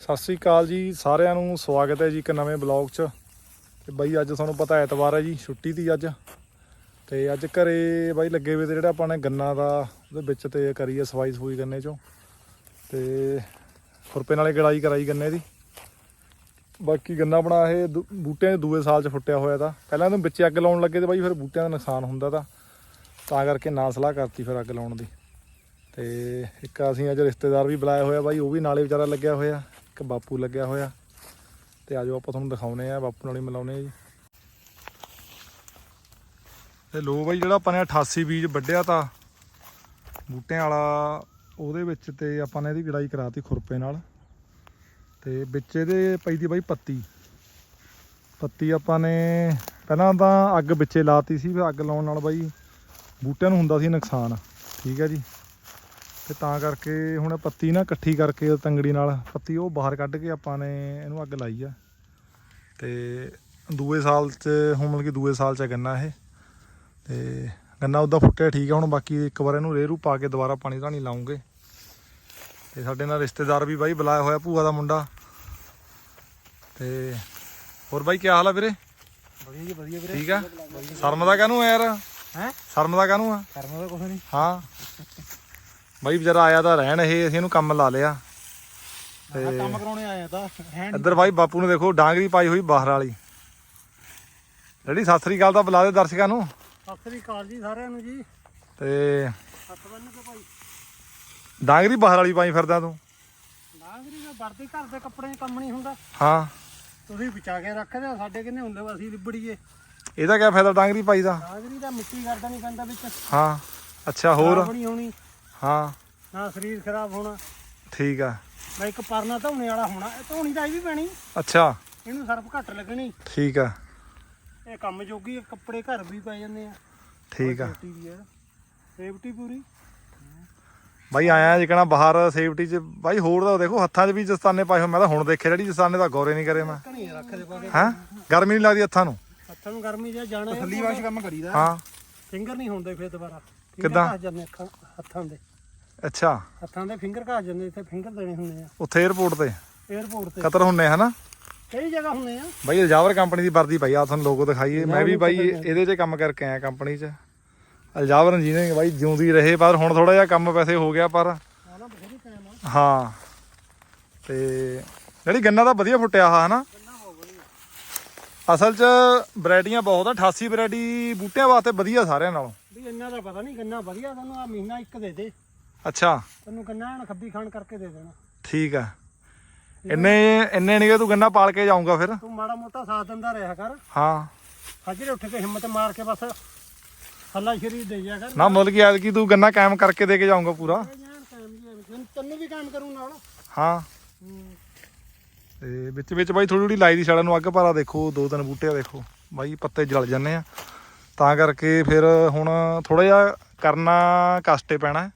ਸਤਿ ਸ੍ਰੀ ਅਕਾਲ ਜੀ, ਸਾਰਿਆਂ ਨੂੰ ਸਵਾਗਤ ਹੈ ਜੀ ਇੱਕ ਨਵੇਂ ਬਲੌਗ 'ਚ। ਤੇ ਬਾਈ ਅੱਜ ਤੁਹਾਨੂੰ ਪਤਾ ਐਤਵਾਰ ਹੈ ਜੀ, ਛੁੱਟੀ ਦੀ ਅੱਜ। ਤੇ ਅੱਜ ਘਰੇ ਬਾਈ ਲੱਗੇ ਹੋਏ ਤੇ ਜਿਹੜਾ ਆਪਾਂ ਨੇ ਗੰਨਾ ਦਾ, ਉਹਦੇ ਵਿੱਚ ਤੇ ਕਰੀ ਹੈ ਸਫ਼ਾਈ ਸਫੂਈ ਗੰਨੇ 'ਚੋਂ। ਤੇ ਖੁਰਪੇ ਨਾਲੇ ਗੜਾਈ ਕਰਾਈ ਗੰਨੇ ਦੀ। ਬਾਕੀ ਗੰਨਾ ਬਣਾ ਇਹ ਦੂ- ਬੂਟਿਆਂ ਦੇ ਦੂਏ ਸਾਲ 'ਚ ਫੁੱਟਿਆ ਹੋਇਆ ਤਾਂ। ਪਹਿਲਾਂ ਇਹਨੂੰ ਵਿੱਚ ਅੱਗ ਲਾਉਣ ਲੱਗੇ ਤੇ ਬਾਈ ਫਿਰ ਬੂਟਿਆਂ ਦਾ ਨੁਕਸਾਨ ਹੁੰਦਾ ਤਾਂ। ਤਾਂ ਕਰਕੇ ਨਾ ਸਲਾਹ ਕਰਤੀ ਫਿਰ ਅੱਗ ਲਾਉਣ ਦੀ। ਤੇ ਇੱਕ ਅਸੀਂ ਅੱਜ ਰਿਸ਼ਤੇਦਾਰ ਵੀ ਬੁਲਾਇਆ ਹੋਇਆ ਬਾਈ, ਉਹ ਵੀ ਨਾਲੇ ਵਿਚਾਰਾ ਲੱਗਿਆ ਹੋਇਆ। ਇੱਕ ਬਾਪੂ ਲੱਗਿਆ ਹੋਇਆ। ਤੇ ਆਜੋ ਆਪਾਂ ਤੁਹਾਨੂੰ ਦਿਖਾਉਨੇ ਆ, ਬਾਪੂ ਨਾਲ ਹੀ ਮਿਲਾਉਨੇ ਆ ਜੀ। ਤੇ ਲੋ ਬਾਈ ਜਿਹੜਾ ਆਪਾਂ ਨੇ 88 ਬੀਜ ਵੱਢਿਆ ਤਾਂ, ਬੂਟਿਆਂ ਵਾਲਾ ਉਹਦੇ ਵਿੱਚ ਤੇ ਆਪਾਂ ਨੇ ਇਹਦੀ ਗੜਾਈ ਕਰਾਤੀ ਖੁਰਪੇ ਨਾਲ। ਤੇ ਵਿੱਚ ਇਹਦੇ ਪਈ ਦੀ ਬਾਈ ਪੱਤੀ। ਪੱਤੀ ਆਪਾਂ ਨੇ ਪਹਿਲਾਂ ਤਾਂ ਅੱਗ ਵਿੱਚੇ ਲਾਤੀ ਸੀ ਫਿਰ ਅੱਗ ਲਾਉਣ ਨਾਲ ਬਾਈ ਬੂਟਿਆਂ ਨੂੰ ਹੁੰਦਾ ਸੀ ਨੁਕਸਾਨ। ਠੀਕ ਹੈ ਜੀ। ਤੇ ਤਾਂ ਕਰਕੇ ਹੁਣ ਪੱਤੀ ਨਾ ਇਕੱਠੀ ਕਰਕੇ ਤੰਗੜੀ ਨਾਲ ਪੱਤੀ ਉਹ ਬਾਹਰ ਕੱਢ ਕੇ ਆਪਾਂ ਨੇ ਇਹਨੂੰ ਅੱਗ ਲਾਈ ਆ। ਤੇ ਦੂਏ ਸਾਲ ਚ ਹੁਣ ਮਤਲਬ ਕਿ ਦੂਏ ਸਾਲ ਚ ਗੰਨਾ ਇਹ। ਤੇ ਗੰਨਾ ਉਹਦਾ ਫੁੱਟਿਆ ਠੀਕ ਆ ਹੁਣ ਬਾਕੀ ਇੱਕ ਵਾਰ ਇਹਨੂੰ ਰੇਰੂ ਪਾ ਕੇ ਦੁਬਾਰਾ ਪਾਣੀ ਧਾਣੀ ਲਾਉਂਗੇ। ਤੇ ਸਾਡੇ ਨਾਲ ਰਿਸ਼ਤੇਦਾਰ ਵੀ ਬਾਈ ਬੁਲਾਇਆ ਹੋਇਆ ਭੂਆ ਦਾ ਮੁੰਡਾ। ਤੇ ਹੋਰ ਬਾਈ ਕੀ ਹਾਲ ਆ ਵੀਰੇ? ਵਧੀਆ ਜੀ ਵਧੀਆ ਵੀਰੇ। ਠੀਕ ਆ? ਸ਼ਰਮ ਦਾ ਕਾਹਨੂੰ ਆ ਯਾਰ? ਹੈ? ਸ਼ਰਮ ਦਾ ਕਾਹਨੂੰ ਆ? ਕਰਨਾ ਤਾਂ ਕੁਛ ਨਹੀਂ ਹਾਂ। ਬਾਈ ਵਿਚਾਰਾ ਆਇਆ ਤਾਂ ਰਹਿਣ ਇਹ ਅਸੀਂ ਇਹਨੂੰ ਕੰਮ ਲਾ ਲਿਆ। ਆਹ ਕੰਮ ਕਰਾਉਣੇ ਆਇਆ ਤਾਂ। ਇੱਧਰ ਬਾਈ ਬਾਪੂ ਨੇ ਦੇਖੋ ਡਾਂਗਰੀ ਪਾਈ ਹੋਈ ਬਾਹਰ ਵਾਲੀ। ਜਿਹੜੀ ਸਤਿ ਸ੍ਰੀ ਅਕਾਲ ਤਾਂ ਬੁਲਾ ਦੇ ਦਰਸ਼ਕਾਂ ਨੂੰ। ਸਤਿ ਸ੍ਰੀ ਅਕਾਲ ਜੀ ਸਾਰਿਆਂ ਨੂੰ ਜੀ। ਤੇ ਹੱਥ ਬੰਨ ਕੇ ਭਾਈ। ਡਾਂਗਰੀ ਬਾਹਰ ਵਾਲੀ ਪਾਈ ਫਿਰਦਾ ਤੂੰ। ਨਾਗਰੀ ਦਾ ਵਰਦੀ ਘਰ ਦੇ ਕੱਪੜੇ ਕੰਮ ਨਹੀਂ ਹੁੰਦਾ। ਹਾਂ। ਤੁਸੀਂ ਬਚਾ ਕੇ ਰੱਖਦੇ ਹੋ, ਸਾਡੇ ਕਿੰਨੇ ਹੁੰਦੇ ਵਾ ਅਸੀਂ ਲਿਬੜੀਏ। ਇਹਦਾ ਕੀ ਫਾਇਦਾ ਡਾਂਗਰੀ ਪਾਈ ਦਾ? ਨਾਗਰੀ ਦਾ ਮਿੱਟੀ ਕਰਦਾ ਨਹੀਂ ਪੈਂਦਾ ਵਿੱਚ। ਹਾਂ। ਅੱਛਾ ਹੋਰ? ਨਹੀਂ ਹੋਣੀ। ਹਾਂ। ਨਾ ਸਰੀਰ ਖਰਾਬ ਹੋਣਾ। ਠੀਕ ਆ। ਨਾ ਇੱਕ ਪਰਨਾ ਧੋਣੇ ਵਾਲਾ ਹੋਣਾ ਇਹ ਧੋਣੀ ਤਾਂ ਇਹ ਵੀ ਪੈਣੀ। ਅੱਛਾ। ਇਹਨੂੰ ਸਰਫ ਘੱਟ ਲੱਗਣੀ। ਠੀਕ ਆ। ਇਹ ਕੰਮ ਜੋਗੀ ਇਹ ਕੱਪੜੇ ਘਰ ਵੀ ਪੈ ਜਾਂਦੇ ਆ। ਠੀਕ ਆ। ਸੇਫਟੀ ਪੂਰੀ। ਬਾਈ ਆਇਆ ਜਿਕਣਾ ਬਾਹਰ ਸੇਫਟੀ ਚ ਬਾਈ ਹੋਰ ਦਾ ਦੇਖੋ ਹੱਥਾਂ 'ਚ ਵੀ ਜਸਤਾਨੇ ਪਾਏ ਹੋਏ ਮੈਂ ਤਾਂ ਹੁਣ ਦੇਖਿਆ ਜਿਹੜੀ ਜਸਤਾਨੇ ਤਾਂ ਗੌਰੇ ਨਹੀਂ ਕਰੇ ਮੈਂ। ਕਣੀ ਰੱਖਦੇ ਪਾ ਕੇ। ਹਾਂ? ਗਰਮੀ ਨਹੀਂ ਲੱਗਦੀ ਹੱਥਾਂ ਨੂੰ? ਹੱਥਾਂ ਨੂੰ ਗਰਮੀ ਜੇ ਜਾਣਾ ਥੱਲੀ ਵਾਸ਼ ਕੰਮ ਕਰੀਦਾ। ਹਾਂ। ਫਿੰਗਰ ਨਹੀਂ ਹੁੰਦੇ ਫਿਰ ਦੁਬਾਰਾ। ਫਿੰਗਰ ਕਿੱਦਾਂ? ਘਸ ਜਾਂਦੇ ਅੱਖਾਂ ਹੱਥਾਂ ਦੇ। ਅੱਛਾ। ਹੱਥਾਂ ਦੇ ਫਿੰਗਰ ਘਾ ਜਾਂਦੇ ਇੱਥੇ ਫਿੰਗਰ ਦੇਣੇ ਹੁੰਦੇ ਆ। ਉੱਥੇ 에어ਪੋਰਟ ਤੇ? 에어ਪੋਰਟ ਤੇ। ਕਤਰ ਹੁੰਨੇ ਹਨਾ? ਕਈ ਜਗ੍ਹਾ ਹੁੰਨੇ ਆ। ਬਾਈ ਅਲਜਾਵਰ ਕੰਪਨੀ ਦੀ ਵਰਦੀ ਪਾਈ ਆ ਤੁਹਾਨੂੰ ਲੋਗੋ ਦਿਖਾਈਏ। ਮੈਂ ਵੀ ਬਾਈ ਇਹਦੇ 'ਚ ਕੰਮ ਕਰਕੇ ਆਇਆ ਕੰਪਨੀ 'ਚ। ਅਲਜਾਵਰ ਇੰਜੀਨੀਅਰਿੰਗ ਬਾਈ ਜਿਉਂਦੀ ਰਹੇ ਪਰ ਹੁਣ ਥੋੜਾ ਜਿਹਾ ਕੰਮ ਪੈਸੇ ਹੋ ਗਿਆ ਪਰ ਹਾਂ ਤੇ ਜਿਹੜੀ ਗੰਨਾ ਦਾ ਵਧੀਆ ਫੁੱਟਿਆ ਆ ਹਨਾ? ਅਸਲ 'ਚ ਵੈਰਾਈਟੀਆਂ ਬਹੁਤ ਆ 88 ਵੈਰਾਈਟੀ ਬੂਟਿਆਂ ਵਾਸਤੇ ਵਧੀਆ ਸਾਰਿਆਂ ਨਾਲੋਂ। ਵੀ ਇੰਨਾ ਦਾ ਪਤਾ ਨਹੀਂ ਗੰਨਾ ਵਧੀਆ ਤੁਹਾਨੂੰ ਆ ਮਹੀਨਾ ਇੱਕ ਦੇ ਦੇ। ਅੱਛਾ। ਤੈਨੂੰ ਗੰਨਾ ਐਨ ਖੱਬੀ ਖਾਣ ਕਰਕੇ ਦੇ ਦੇਣਾ। ਠੀਕ ਆ। ਇੰਨੇ ਇੰਨੇ ਨਹੀਂ ਤੂੰ ਗੰਨਾ ਪਾਲ ਕੇ ਜਾਊਂਗਾ ਫਿਰ। ਤੂੰ ਮਾੜਾ ਮੋਟਾ ਸਾਥ ਦਿੰਦਾ ਰਿਹਾ ਕਰ। ਹਾਂ। ਹਾਜਰੇ ਉੱਠ ਕੇ ਹਿੰਮਤ ਮਾਰ ਕੇ ਬਸ ਹੱਲਾ ਸ਼ਰੀਰ ਦੇ ਜਾ ਕਰ। ਨਾ ਮੁੱਲ ਕੀ ਐਤਕੀ ਤੂੰ ਗੰਨਾ ਕਾਇਮ ਕਰਕੇ ਦੇ ਕੇ ਜਾਊਂਗਾ ਪੂਰਾ। ਤੈਨੂੰ ਵੀ ਕੰਮ ਕਰੂੰ ਨਾਲ। ਹਾਂ। ਤੇ ਵਿੱਚ ਵਿੱਚ ਬਾਈ ਥੋੜੀ ਥੋੜੀ ਲਾਈ ਦੀ ਛੜਾ ਨੂੰ ਅੱਗ ਭਾਰਾ ਦੇਖੋ ਦੋ ਤਿੰਨ ਬੂਟੇ ਦੇਖੋ। ਬਾਈ ਪੱਤੇ ਜਲ ਜਾਂਦੇ ਆ। ਤਾਂ ਕਰਕੇ ਫਿਰ ਹੁਣ ਥੋੜਾ ਜਿਹਾ ਕਰਨਾ ਕਸ਼ਟੇ ਪੈਣਾ।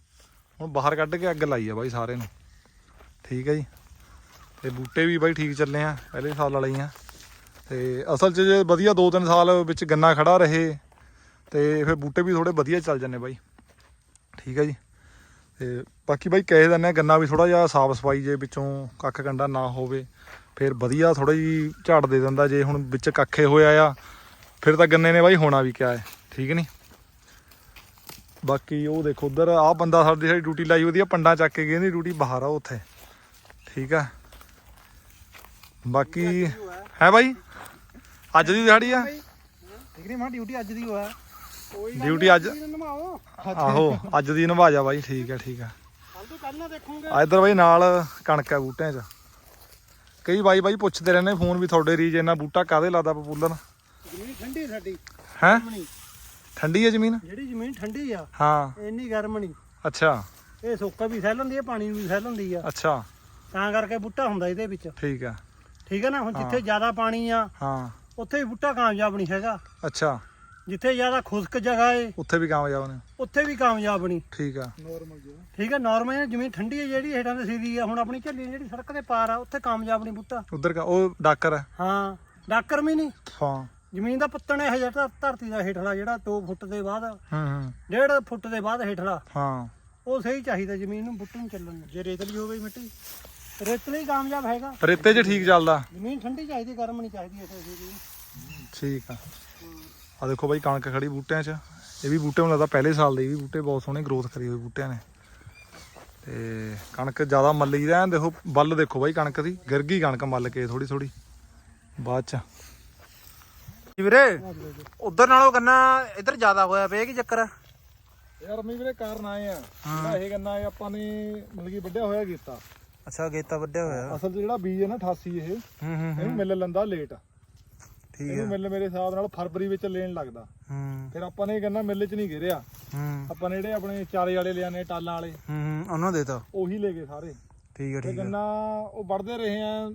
ਹੁਣ ਬਾਹਰ ਕੱਢ ਕੇ ਅੱਗ ਲਾਈ ਆ ਬਾਈ ਸਾਰੇ ਨੂੰ। ਠੀਕ ਹੈ ਜੀ। ਤੇ ਬੂਟੇ ਵੀ ਬਾਈ ਠੀਕ ਚੱਲੇ ਆ, ਪਹਿਲੇ ਸਾਲ ਵਾਲੇ ਹੀ ਆ। ਤੇ ਅਸਲ 'ਚ ਜੇ ਵਧੀਆ ਦੋ ਤਿੰਨ ਸਾਲ ਵਿੱਚ ਗੰਨਾ ਖੜਾ ਰਹੇ, ਤੇ ਫਿਰ ਬੂਟੇ ਵੀ ਥੋੜੇ ਵਧੀਆ ਚੱਲ ਜਾਂਦੇ ਬਾਈ। ਠੀਕ ਹੈ ਜੀ। ਤੇ ਬਾਕੀ ਬਾਈ ਕਹਿ ਦਿੰਦੇ ਆ ਗੰਨਾ ਵੀ ਥੋੜਾ ਜਿਹਾ ਸਾਫ਼ ਸਫ਼ਾਈ ਜੇ ਵਿੱਚੋਂ ਕੱਖ ਕੰਡਾ ਨਾ ਹੋਵੇ, ਫਿਰ ਵਧੀਆ ਥੋੜਾ ਜੀ ਝਾੜ ਦੇ ਦਿੰਦਾ ਜੇ ਹੁਣ ਵਿੱਚ ਕੱਖੇ ਹੋਇਆ ਆ, ਫਿਰ ਤਾਂ ਗੰਨੇ ਨੇ ਬਾਈ ਹੋਣਾ ਵੀ ਕਿਆ ਹੈ। ਠੀਕ ਨਹੀਂ ਬਾਕੀ ਉਹ ਦੇਖੋ ਉਧਰ ਆਹ ਬੰਦਾ ਸਾਡੀ ਸਾਡੀ ਡਿਊਟੀ ਲਾਈ ਉਹਦੀ ਆ ਪੰਡਾ ਚੱਕ ਕੇ ਗਈ ਇਹਦੀ ਡਿਊਟੀ ਬਾਹਰ ਆ ਉੱਥੇ। ਠੀਕ ਆ। ਬਾਕੀ ਹੈ ਬਾਈ? ਅੱਜ ਦੀ ਦਿਹਾੜੀ ਆ? ਠੀਕ ਨਹੀਂ ਮਾ ਡਿਊਟੀ ਅੱਜ ਦੀ ਹੋਇਆ। ਕੋਈ ਡਿਊਟੀ ਅੱਜ ਆਹੋ ਅੱਜ ਦੀ ਨਿਭਾ ਜਾ ਬਾਈ ਠੀਕ ਆ ਠੀਕ ਆ। ਕੱਲ ਤੋਂ ਕੱਲ ਨਾ ਦੇਖੂਗੇ। ਆ ਇੱਧਰ ਬਾਈ ਨਾਲ ਕਣਕ ਆ ਬੂਟਿਆਂ 'ਚ। ਕਈ ਬਾਈ ਬਾਈ ਪੁੱਛਦੇ ਰਹਿੰਦੇ ਫੋਨ ਵੀ ਤੁਹਾਡੇ ਰੀਜ ਇੰਨਾ ਬੂਟਾ ਕਾਦੇ ਲਾਦਾ ਪਪੂਲਨ? ਜ਼ਮੀਨ ਠੰਡੀ ਸਾਡੀ। ਹੈ? ਠੰਡੀ ਹੈ ਜ਼ਮੀਨ? ਜਿਹੜੀ ਜ਼ਮੀਨ ਠੰਡੀ ਆ ਹਾਂ। ਇੰਨੀ ਗਰਮ ਨਹੀਂ ਅੱਛਾ। ਇਹ ਸੋਕਾ ਵੀ ਸਹਿ ਲੈਂਦੀ ਆ ਪਾਣੀ ਵੀ ਸਹਿ ਲੈਂਦੀ ਆ। ਅੱਛਾ। ਤਾਂ ਕਰਕੇ ਬੂਟਾ ਹੁੰਦਾ ਇਹਦੇ ਵਿੱਚ। ਠੀਕ ਆ। ਠੀਕ ਹੈ ਨਾ? ਹੁਣ ਜਿੱਥੇ ਜ਼ਿਆਦਾ ਪਾਣੀ ਆ ਹਾਂ। ਉੱਥੇ ਵੀ ਬੂਟਾ ਕਾਮਯਾਬ ਨਹੀਂ ਹੈਗਾ। ਅੱਛਾ। ਜਿੱਥੇ ਜ਼ਿਆਦਾ ਖੁਸ਼ਕ ਜਗ੍ਹਾ ਏ ਉੱਥੇ ਵੀ ਕਾਮਯਾਬ ਨੇ। ਉੱਥੇ ਵੀ ਕਾਮਯਾਬ ਨਹੀਂ ਠੀਕ ਆ। ਨੋਰਮਲ ਜਿਹਾ ਠੀਕ ਹੈ ਨਾਰਮਲ ਜ਼ਮੀਨ ਠੰਡੀ ਹੈ ਜਿਹੜੀ ਹੇਠਾਂ ਤੇ ਸੀਰੀ ਆ। ਹੁਣ ਆਪਣੀ ਝੱਲੀ ਜਿਹੜੀ ਸੜਕ ਦੇ ਪਾਰ ਆ ਉੱਥੇ ਕਾਮਯਾਬ ਨਹੀਂ ਬੂਟਾ। ਉਧਰ ਕਾ ਉਹ ਡਾਕਰ ਹੈ ਹਾਂ ਡਾਕਰ ਵੀ ਨਹੀਂ ਹਾਂ। ਜ਼ਮੀਨ ਦਾ ਪੱਤਣ ਇਹ ਜਿਹੜਾ ਧਰਤੀ ਦਾ ਹੇਠਲਾ ਜਿਹੜਾ 2 ਫੁੱਟ ਦੇ ਬਾਅਦ ਹੂੰ ਹੂੰ। 1.5 ਫੁੱਟ ਦੇ ਬਾਅਦ ਹੇਠਲਾ ਹਾਂ। ਉਹ ਸਹੀ ਚਾਹੀਦਾ ਜ਼ਮੀਨ ਨੂੰ ਬੁੱਟੇ ਨੂੰ ਚੱਲਣ ਨੂੰ। ਜੇ ਰੇਤਲੀ ਹੋ ਗਈ ਮਿੱਟੀ ਰੇਤਲੀ ਕਾਮਯਾਬ ਹੈਗਾ। ਰੇਤੇ 'ਚ ਠੀਕ ਚੱਲਦਾ। ਜ਼ਮੀਨ ਠੰਡੀ ਚਾਹੀਦੀ ਗਰਮ ਨਹੀਂ ਚਾਹੀਦੀ ਇਸ ਸੀਰੀ ਠੀਕ ਆ। ਆ ਦੇਖੋ ਬਾਈ ਕਣਕ ਖੜੀ ਬੂਟਿਆਂ 'ਚ। ਇਹ ਵੀ ਬੂਟੇ ਮੈਨੂੰ ਲੱਗਦਾ ਪਹਿਲੇ ਸਾਲ ਦੇ ਵੀ ਬੂਟੇ ਬਹੁਤ ਸੋਹਣੇ ਗਰੋਥ ਕਰੀ ਹੋਏ ਬੂਟਿਆਂ ਨੇ। ਤੇ ਕਣਕ ਜ਼ਿਆਦਾ ਮੱਲੀ ਐਨ ਦੇਖੋ ਬੱਲ ਦੇਖੋ ਬਾਈ ਕਣਕ ਦੀ। ਗਿਰ ਗਈ ਕਣਕ ਮੱਲ ਕੇ ਥੋੜੀ ਥੋੜੀ ਬਾਅਦ 'ਚ। ਵੀਰੇ ਉਧਰ ਨਾਲੋਂ ਗੰਨਾ ਇੱਧਰ ਜ਼ਿਆਦਾ ਹੋਇਆ ਪਿਆ ਕੀ ਚੱਕਰ ਆ? ਯਾਰ ਮੀ ਵੀਰੇ ਕਾਰਨ ਆਏ ਆ। ਜਿਹੜਾ ਇਹ ਗੰਨਾ ਇਹ ਆਪਾਂ ਨੇ ਮਤਲਬ ਕਿ ਵੱਡਿਆ ਹੋਇਆ ਕੀਤਾ ਅੱਛਾ ਗੇਤਾ ਵੱਡਿਆ ਹੋਇਆ। ਅਸਲ 'ਚ ਜਿਹੜਾ ਬੀਜ ਹੈ ਨਾ 88 ਇਹ ਹੂੰ ਹੂੰ ਇਹਨੂੰ ਮਿਲ ਲੈਂਦਾ ਲੇਟ ਠੀਕ ਇਹਨੂੰ ਹੈ ਮਿਲ ਮੇਰੇ ਹਿਸਾਬ ਨਾਲ ਫਰਵਰੀ ਵਿੱਚ ਲੈਣ ਲੱਗਦਾ। ਹੂੰ। ਫਿਰ ਆਪਾਂ ਨੇ ਇਹ ਗੰਨਾ ਮਿਲ 'ਚ ਨਹੀਂ ਗਿਰਿਆ। ਹੂੰ। ਆਪਾਂ ਨੇ ਜਿਹੜੇ ਆਪਣੇ ਚਾਰੇ ਵਾਲੇ ਲਿਆਨੇ ਟਾਲਾਂ ਵਾਲੇ ਹੂੰ ਉਹਨਾਂ ਦੇ ਤਾਂ ਉਹੀ ਲੈ ਗਏ ਸਾਰੇ। ਠੀਕ ਹੈ ਠੀਕ ਹੈ ਗੰਨਾ ਉਹ ਵੜਦੇ ਰਹੇ ਆ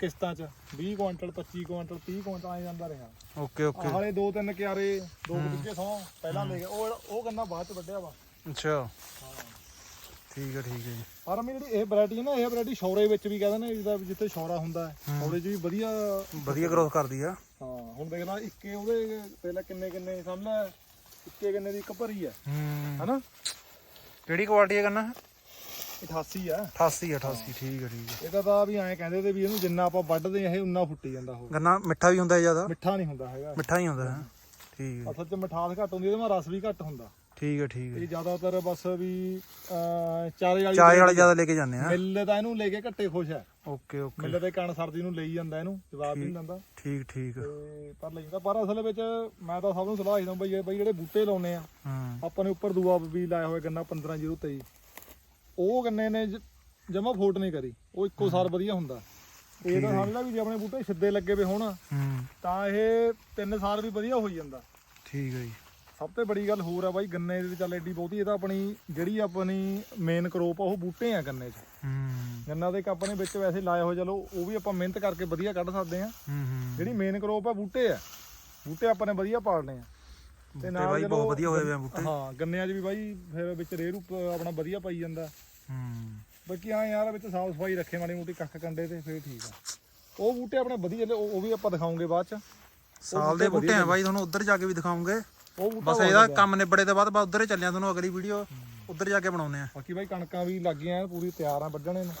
ਕਿਸ਼ਤਾਂ 'ਚ 20 ਕੁਇੰਟਲ 25 ਕੁਇੰਟਲ 30 ਕੁਇੰਟਲ ਆ ਜਾਂਦਾ ਰਿਹਾ। Okay okay. ਆਹ ਵਾਲੇ ਦੋ ਤਿੰਨ ਕਿਆਰੇ ਦੋ ਵਿੱਗੇ ਥੋਂ ਪਹਿਲਾਂ ਲੈ ਗਏ ਉਹ ਉਹ ਗੰਨਾ ਬਾਅਦ 'ਚ ਵੱਢਿਆ ਵਾ। ਅੱਛਾ। ਠੀਕ ਹੈ ਠੀਕ ਹੈ ਜੀ। ਪਰ ਮੈਂ ਜਿਹੜੀ ਇਹ ਵੈਰਾਈਟੀ ਹੈ ਨਾ ਇਹ ਵੈਰਾਈਟੀ ਸ਼ੌਰੇ ਵਿੱਚ ਵੀ ਕਹਿੰਦੇ ਨੇ ਜਿਹਦਾ ਜਿੱਥੇ ਸ਼ੌਰਾ ਹੁੰਦਾ ਹੈ ਸ਼ੌਰੇ 'ਚ ਵੀ ਵਧੀਆ ਵਧੀਆ ਗਰੋਥ ਕਰਦੀ ਆ। ਹਾਂ ਹੁਣ ਦੇਖ ਲੈ ਇੱਕੇ ਉਹਦੇ ਪਹਿਲਾਂ ਕਿੰਨੇ ਕਿੰਨੇ ਸਮਝ ਲੈ ਇੱਕੇ ਗੰਨੇ ਦੀ ਇੱਕ ਭਰੀ ਹੂੰ। ਹਨਾ? ਕਿਹੜੀ ਕੁਆਲਿਟੀ ਹੈ ਗੰਨਾ? 88 ਆ। 88 88 ਠੀਕ ਹੈ ਠੀਕ ਹੈ ਇਹਦਾ ਤਾਂ ਵੀ ਐਂ ਕਹਿੰਦੇ ਤੇ ਵੀ ਇਹਨੂੰ ਜਿੰਨਾ ਆਪਾਂ ਵੱਢਦੇ ਆ ਇਹ ਉਨਾ ਫੁੱਟੀ ਜਾਂਦਾ ਉਹ। ਗੰਨਾ ਮਿੱਠਾ ਵੀ ਹੁੰਦਾ ਹੈ ਜ਼ਿਆਦਾ? ਮਿੱਠਾ ਨਹੀਂ ਹੁੰਦਾ ਹੈਗਾ। ਮਿੱਠਾ ਹੀ ਹੁੰਦਾ ਹੈ। ਠੀਕ ਹੈ ਅਸਲ 'ਚ ਮਿਠਾਸ ਘੱਟ ਹੁੰਦੀ ਇਹਦੇ ਮਾ ਰਸ ਵੀ ਘੱਟ ਹੁੰਦਾ। ਠੀਕ ਹੈ ਠੀਕ ਹੈ ਇਹ ਜ਼ਿਆਦਾਤਰ ਬਸ ਵੀ ਅਹ, ਚਾਰੇ ਵਾਲੀ ਚਾਏ ਵਾਲੇ ਜ਼ਿਆਦਾ ਲੈ ਕੇ ਜਾਂਦੇ ਆ ਮਿੱਲ ਤਾਂ ਇਹਨੂੰ ਲੈ ਕੇ ਘੱਟੇ ਖੁਸ਼ ਹੈ ਓਕੇ ਓਕੇ। ਮਿੱਲ ਦੇ ਕਣ ਸਰਦੀ ਨੂੰ ਲਈ ਜਾਂਦਾ ਇਹਨੂੰ ਜਵਾਬ ਨਹੀਂ ਦਿੰਦਾ। ਠੀਕ ਠੀਕ ਤੇ ਪਰ ਲਈ ਜਾਂਦਾ ਪਰ ਅਸਲ ਵਿੱਚ ਮੈਂ ਤਾਂ ਸਭ ਨੂੰ ਸਲਾਹ ਦਿੰਦਾ ਬਈ ਇਹ ਬਈ ਜਿਹੜੇ ਬੂਟੇ ਲਾਉਨੇ ਆ ਆਪਾਂ ਨੇ ਉੱਪਰ ਦੂਆ ਵੀ ਲਾਇਆ ਹੋਇਆ ਗੰਨਾ 15023 ਉਹ ਗੰਨੇ ਨੇ ਜਮਾ ਫੋਟ ਨਹੀਂ ਕਰੀ। ਉਹ ਇੱਕੋ ਸਾਲ ਵਧੀਆ ਹੁੰਦਾ। ਇਹ ਤਾਂ ਸਮਝ ਲੈ ਵੀ ਜੇ ਆਪਣੇ ਬੂਟੇ ਸਿੱਧੇ ਲੱਗੇ ਵੇ ਹੋਣ ਹੂੰ। ਤਾਂ ਇਹ ਤਿੰਨ ਸਾਲ ਵੀ ਵਧੀਆ ਹੋਈ ਜਾਂਦਾ। ਠੀਕ ਹੈ ਜੀ। ਸਭ ਤੋਂ ਬੜੀ ਗੱਲ ਹੋਰ ਆ ਬਾਈ ਗੰਨੇ ਦੇ ਚੱਲ ਏਡੀ ਬਹੁਤੀ ਇਹ ਤਾਂ ਆਪਣੀ ਜਿਹੜੀ ਆਪਣੀ ਮੇਨ ਕਰੋਪ ਆ ਉਹ ਬੂਟੇ ਆ ਗੰਨੇ 'ਚ। ਹੂੰ। ਗੰਨਾ ਦੇ ਕੱਪ ਨੇ ਵਿੱਚ ਵੈਸੇ ਲਾਏ ਹੋ ਚਲੋ ਉਹ ਵੀ ਆਪਾਂ ਮਿਹਨਤ ਕਰਕੇ ਵਧੀਆ ਕੱਢ ਸਕਦੇ ਆ ਹੂੰ ਹੂੰ। ਜਿਹੜੀ ਮੇਨ ਕਰੋਪ ਆ ਬੂਟੇ ਆ। ਬੂਟੇ ਆਪਾਂ ਨੇ ਵਧੀਆ ਪਾਲਣੇ ਆ। ਤੇ ਬਾਈ ਬਹੁਤ ਵਧੀਆ ਹੋਏ ਵੇ ਆ ਬੂਟੇ। ਹਾਂ ਗੰਨਿਆਂ 'ਚ ਵੀ ਬਾਈ ਫਿਰ ਵਿੱਚ ਰੇਹ ਰੂਪ ਆਪਣਾ ਵਧੀਆ ਪਾਈ ਜਾਂਦਾ। ਹੂੰ ਬਾਕੀ ਆ ਯਾਰ ਵਿੱਚ ਸਾਫ਼ ਸਫ਼ਾਈ ਰੱਖੇ ਮਾੜੀ ਮੋਟੀ ਕੱਖ ਕੰਡੇ ਤੇ ਫੇਰ ਠੀਕ ਆ। ਉਹ ਬੂਟੇ ਆਪਣੇ ਵਧੀਆ ਨੇ, ਉਹ ਉਹ ਵੀ ਆਪਾਂ ਦਿਖਾਉਂਗੇ ਬਾਅਦ ਚ। ਸਾਲ ਦੇ ਬੂਟੇ ਆ ਬਾਈ ਤੁਹਾਨੂੰ ਉੱਧਰ ਜਾ ਕੇ ਵੀ ਦਿਖਾਉਂਗੇ। ਉਹ ਬੂਟਾ ਬਸ ਇਹਦਾ ਕੰਮ ਨਿਬੜੇ ਤੋਂ ਬਾਅਦ ਬਾ ਉੱਧਰ ਹੀ ਚੱਲਿਆ ਤੁਹਾਨੂੰ ਅਗਲੀ ਵੀਡੀਓ। ਉੱਧਰ ਜਾ ਕੇ ਬਣਾਉਨੇ ਆ। ਬਾਕੀ ਬਾਈ ਕਣਕਾਂ ਵੀ ਲੱਗ ਗਈਆਂ ਪੂਰੀ ਤਿਆਰ ਆ ਵੱਢਣੇ ਨੂੰ।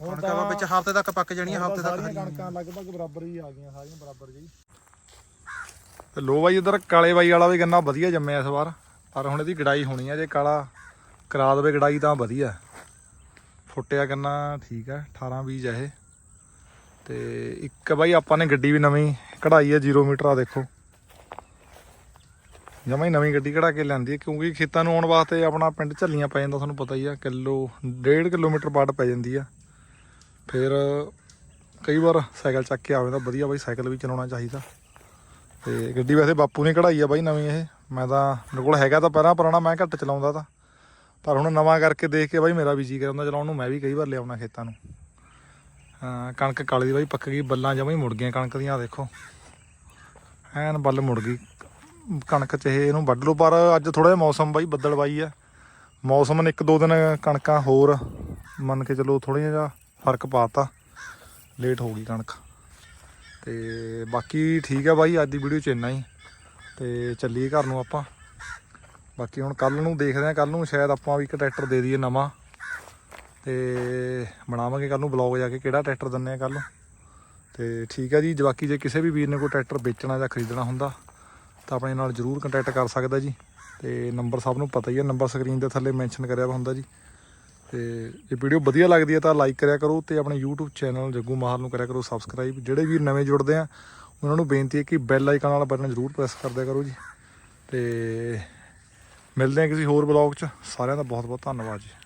ਹੁਣ ਕਣਕਾਂ ਵਾ ਵਿੱਚ ਹਫ਼ਤੇ ਤੱਕ ਪੱਕ ਜਾਣੀਆਂ ਹਫ਼ਤੇ ਤਾਂ ਤੱਕ ਸਾਰੀਆਂ ਕਣਕਾਂ ਲਗਭਗ ਬਰਾਬਰ ਹੀ ਆ ਗਈਆਂ ਸਾਰੀਆਂ ਬਰਾਬਰ ਜੀ ਤੇ ਲੋ ਬਾਈ ਇਧਰ ਕਾਲੇ ਬਾਈ ਵਾਲਾ ਵੀ ਗੰਨਾ ਵਧੀਆ ਜੰਮਿਆ ਇਸ ਵਾਰ। ਪਰ ਹੁਣ ਇਹਦੀ ਗੜਾਈ ਹੋਣੀ ਆ ਜੇ ਕਾਲਾ ਕਰਾ ਦੇਵੇ ਗੜਾਈ ਤਾਂ ਵਧੀਆ। ਫੁੱਟਿਆ ਗੰਨਾ ਠੀਕ ਆ 18 ਬੀਜ ਆ ਇਹ ਤੇ ਇੱਕ ਬਾਈ ਆਪਾਂ ਨੇ ਗੱਡੀ ਵੀ ਨਵੀਂ ਕਢਾਈ ਆ 0 ਮੀਟਰ ਆ ਦੇਖੋ। ਜਮਾਂ ਹੀ ਨਵੀਂ ਗੱਡੀ ਕਢਾ ਕੇ ਲਿਆਂਦੀ ਹੈ ਕਿਉਂਕਿ ਖੇਤਾਂ ਨੂੰ ਆਉਣ ਵਾਸਤੇ ਆਪਣਾ ਪਿੰਡ ਝੱਲੀਆਂ ਪੈ ਜਾਂਦਾ, ਤੁਹਾਨੂੰ ਪਤਾ ਹੀ ਆ, ਕਿਲੋ 1.5 ਕਿਲੋਮੀਟਰ ਬਾਅਦ ਪੈ ਜਾਂਦੀ ਆ। ਫਿਰ ਕਈ ਵਾਰ ਸਾਈਕਲ ਚੱਕ ਕੇ ਆਵੇ ਤਾਂ ਵਧੀਆ ਬਾਈ, ਸਾਈਕਲ ਵੀ ਚਲਾਉਣਾ ਚਾਹੀਦਾ। ਤੇ ਗੱਡੀ ਵੈਸੇ ਬਾਪੂ ਨੇ ਕਢਾਈ ਆ ਬਾਈ ਨਵੀਂ ਇਹ, ਮੈਂ ਤਾਂ, ਮੇਰੇ ਕੋਲ ਹੈਗਾ ਤਾਂ ਪਹਿਲਾਂ ਪੁਰਾਣਾ, ਮੈਂ ਘੱਟ ਚਲਾਉਂਦਾ ਤਾਂ। ਪਰ ਹੁਣ ਨਵਾਂ ਕਰਕੇ ਦੇਖ ਕੇ ਬਾਈ ਮੇਰਾ ਵੀ ਜੀ ਕਰਦਾ ਚਲਾਉਣ ਨੂੰ ਮੈਂ ਵੀ ਕਈ ਵਾਰ ਲਿਆਉਣਾ ਖੇਤਾਂ ਨੂੰ। ਹਾਂ, ਕਣਕ ਕਾਲੀ ਦੀ ਬਾਈ ਪੱਕ ਗਈ, ਬੱਲਾਂ ਜਮਾਂ ਹੀ ਮੁੜ ਗਈਆਂ ਕਣਕ ਦੀਆਂ ਦੇਖੋ। ਐਨ ਬੱਲ ਮੁੜ ਗਈ। ਕਣਕ ਚ ਇਹ ਇਹਨੂੰ ਵੱਢ ਲਓ, ਪਰ ਅੱਜ ਥੋੜਾ ਜਿਹਾ ਮੌਸਮ ਬਾਈ ਬੱਦਲ ਬਾਈ ਆ। ਮੌਸਮ ਨੇ ਇੱਕ ਦੋ ਦਿਨ ਕਣਕਾਂ ਹੋਰ ਮੰਨ ਕੇ ਚਲੋ ਥੋੜਾ ਜਿਹਾ ਫ਼ਰਕ ਪਾਤਾ। ਲੇਟ ਹੋ ਗਈ ਕਣਕ। ਤੇ ਬਾਕੀ ਠੀਕ ਆ ਬਾਈ, ਅੱਜ ਦੀ ਵੀਡੀਓ ਚ ਇੰਨਾ ਹੀ। ਤੇ ਚੱਲੀਏ ਘਰ ਨੂੰ ਆਪਾਂ। ਬਾਕੀ ਹੁਣ ਕੱਲ ਨੂੰ ਦੇਖਦੇ ਆ ਕੱਲ ਨੂੰ ਸ਼ਾਇਦ ਆਪਾਂ ਵੀ ਇੱਕ ਟਰੈਕਟਰ ਦੇ ਦਈਏ ਨਵਾਂ। ਤੇ ਬਣਾਵਾਂਗੇ ਕੱਲ ਨੂੰ ਬਲੌਗ ਜਾ ਕੇ, ਕਿਹੜਾ ਟਰੈਕਟਰ ਦਿੰਨੇ ਆ ਕੱਲ ਨੂੰ। ਤੇ ਠੀਕ ਆ ਜੀ, ਬਾਕੀ ਜੇ ਕਿਸੇ ਵੀ ਵੀਰ ਨੇ ਕੋਈ ਟਰੈਕਟਰ ਵੇਚਣਾ ਜਾਂ ਖਰੀਦਣਾ ਹੁੰਦਾ, ਤਾਂ ਆਪਣੇ ਨਾਲ ਜਰੂਰ ਕੰਟੈਕਟ ਕਰ ਸਕਦਾ ਜੀ। ਤੇ ਨੰਬਰ ਸਭ ਨੂੰ ਪਤਾ ਹੀ ਹੈ ਨੰਬਰ ਸਕਰੀਨ ਦੇ ਥੱਲੇ ਮੈਂਸ਼ਨ ਕਰਿਆ ਹੁੰਦਾ ਜੀ। ਤੇ ਜੇ ਵੀਡੀਓ ਵਧੀਆ ਲੱਗਦੀ ਹੈ ਤਾਂ ਲਾਈਕ ਕਰਿਆ ਕਰੋ ਤੇ ਆਪਣੇ YouTube ਚੈਨਲ ਜੱਗੂ ਮਾਹਰ ਨੂੰ ਕਰਿਆ ਕਰੋ ਸਬਸਕ੍ਰਾਈਬ ਜਿਹੜੇ ਵੀਰ ਨਵੇਂ ਜੁੜਦੇ ਆ, ਉਹਨਾਂ ਨੂੰ ਬੇਨਤੀ ਹੈ ਕਿ ਬੈਲ ਆਈਕਨ ਵਾਲਾ ਬਟਨ ਜਰੂਰ ਪ੍ਰੈਸ ਕਰ ਦਿਆ ਕਰੋ ਜੀ। ਤੇ ਮਿਲਦੇ ਹਾਂ ਕਿਸੇ ਹੋਰ ਬਲੌਗ 'ਚ। ਸਾਰਿਆਂ ਦਾ ਬਹੁਤ ਬਹੁਤ ਧੰਨਵਾਦ ਜੀ।